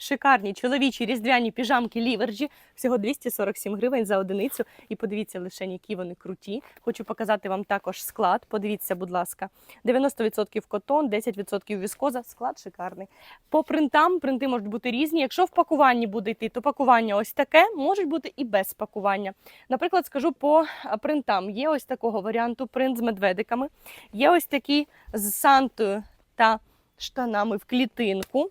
шикарні чоловічі різдвяні піжамки ліверджі. Всього 247 гривень за одиницю. І подивіться лише, які вони круті. Хочу показати вам також склад. Подивіться, будь ласка, 90% котон, 10% віскоза. Склад шикарний. По принтам принти можуть бути різні. Якщо в пакуванні буде йти, то пакування ось таке, можуть бути і без пакування. Наприклад, скажу по принтам. Є ось такого варіанту принт з медведиками, є ось такі з сантою та штанами в клітинку.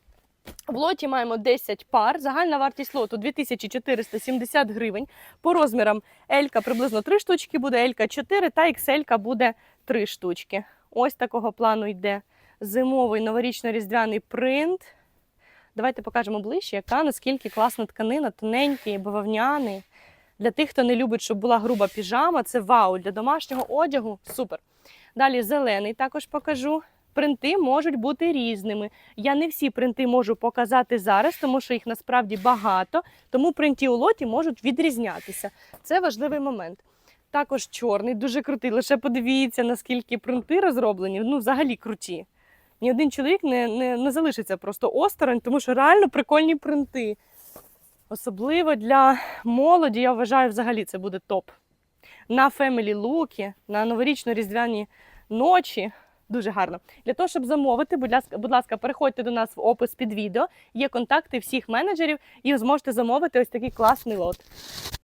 В лоті маємо 10 пар. Загальна вартість лоту 2470 гривень. По розмірам L приблизно 3 штучки буде, L 4 та XL буде 3 штучки. Ось такого плану йде зимовий новорічно-різдвяний принт. Давайте покажемо ближче, яка наскільки класна тканина, тоненький, бавовняний. Для тих, хто не любить, щоб була груба піжама, це вау. Для домашнього одягу супер. Далі зелений також покажу. Принти можуть бути різними. Я не всі принти можу показати зараз, тому що їх насправді багато, тому принти у лоті можуть відрізнятися. Це важливий момент. Також чорний, дуже крутий. Лише подивіться, наскільки принти розроблені. Ну, взагалі круті. Ні один чоловік не, не, не залишиться просто осторонь, тому що реально прикольні принти. Особливо для молоді, я вважаю, взагалі це буде топ. На фемілі луки, на новорічно-різдвяні ночі. Дуже гарно. Для того, щоб замовити, будь ласка, будь ласка, переходьте до нас в опис під відео. Є контакти всіх менеджерів, і зможете замовити ось такий класний лот.